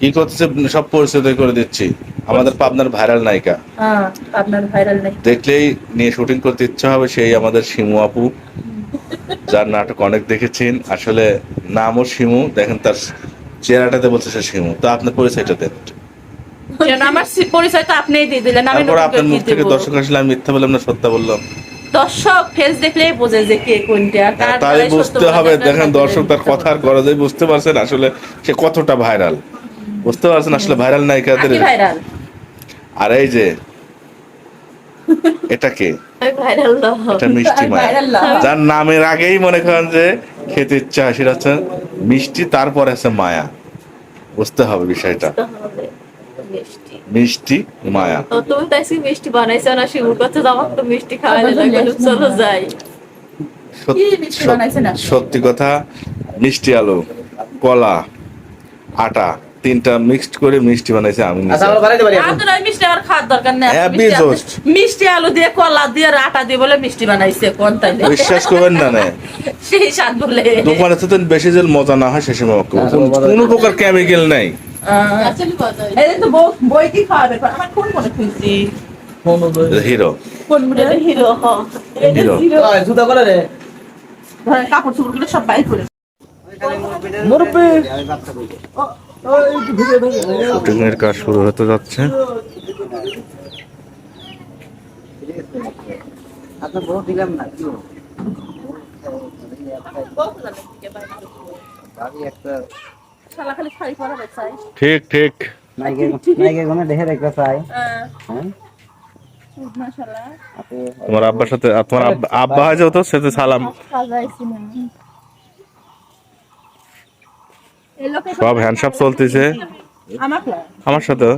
কি করতেছে সব পরিচিত করে দিচ্ছি। আমাদের পাবনার ভাইরাল নায়িকা। হ্যাঁ আপনার ভাইরাল নেই দেখলেই নিয়ে শুটিং করতে ইচ্ছা হবে সেই আমাদের শিমু আপু। যার নাটক অনেক দেখেছেন আসলে নামও শিমু দেখেন তার চেহারাটাতে বলছে সে শিমু। তো আপনার পরিচয়টা দেন। আমার পরিচয় তো আপনিই দিয়ে দিলেন আমি তারপর আপনার মুখ থেকে দর্শক আসলে আমি মিথ্যা বললাম না সত্য বললাম? দর্শক ফেস দেখলেই বোঝে যে কে কোনটা তাই বুঝতে হবে। দেখেন দর্শক তার কথার গরজে বুঝতে পারছেন আসলে সে কতটা ভাইরাল বুঝতে পারছেন? আসলে ভাইরাল। নায়িকাদের আর এই যে এটা কে? ভাইরাল এটা মিষ্টি মায়া। যার নামের আগেই মনে করেন যে খেতে ইচ্ছা হয় সেটা হচ্ছে মিষ্টি তারপর আছে মায়া। বুঝতে হবে বিষয়টা। মিষ্টি। মিষ্টি মায়া। তুমি তাই মিষ্টি বানাইছো না আমার তো মিষ্টি চলো যাই? সত্যি কথা মিষ্টি আলু কলা আটা। তিনটা মিক্সড করে মিষ্টি বানাইছে আমি। আচ্ছা মিষ্টি আর খাওয়ার দরকার নেই। মিষ্টি আলু দিয়ে কলা দিয়ে আর আটা দিয়ে বলে মিষ্টি বানাইছে কোন তাইলে? বিশ্বাস করবেন না না। সেই স্বাদ বলে। দোকানে তো বেশি যে মজা না হয় সে সময় কোন- প্রকার কেমিক্যাল নাই। হিরো। হিরো কাপড় চোপড় সব বাইর করে। মুরব্বি। শুটিং এর কাজ শুরু হতে যাচ্ছে। ঠিক ঠিক। হ্যাঁ তোমার আব্বার সাথে তোমার আব্বা- আব্বা হয় তো সাথে সালাম সাজাইছি না এই লোকে সব হ্যান্ডসাপ চলতেছে। আমার সাথে?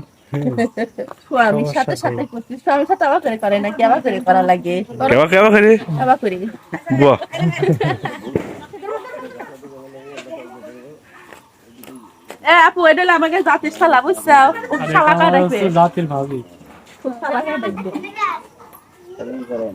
স্বামীর সাথে সাথে করছি। স্বামীর সাথে আবার করে করে নাকি? আবার করে করা লাগে? কেবা কেবা খালি আবার করি। বাহ। এ আপু এটা হলো আমাকে জাতির শালা বুঝছ? শালা কা রাখবে জাতির ভাবি। শালা কা রাখবে করেন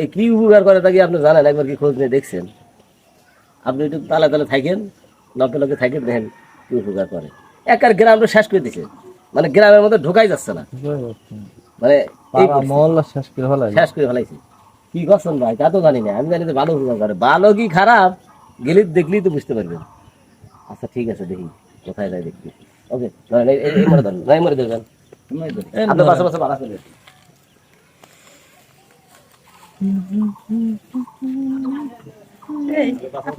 এই কি উপকার করে তাকে আপনি জানেন একবার কি খোঁজ নিয়ে দেখছেন আপনি একটু তালে তালে থাকেন লকে লকে থাকেন দেখেন কি উপকার করে একার গ্রামটা শেষ করে দিছে মানে গ্রামের মধ্যে ঢোকাই যাচ্ছে না মানে। মহল্লা শেষ করে ফেলাই শেষ করে ফেলাইছে কি করছেন ভাই তা তো জানি না আমি জানি যে ভালো উপকার করে ভালো কি খারাপ গেলে দেখলেই তো বুঝতে পারবেন আচ্ছা ঠিক আছে দেখি কোথায় যায় দেখি ওকে ধরেন এই- মরে ধরেন নাই মরে ধরবেন আপনার পাশে পাশে ভাড়া চলে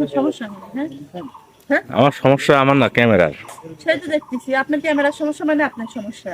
সমস্যা হ্যাঁ? আমার সমস্যা আমার না ক্যামেরার। তো দেখতেছি আপনার ক্যামেরার সমস্যা মানে আপনার সমস্যা।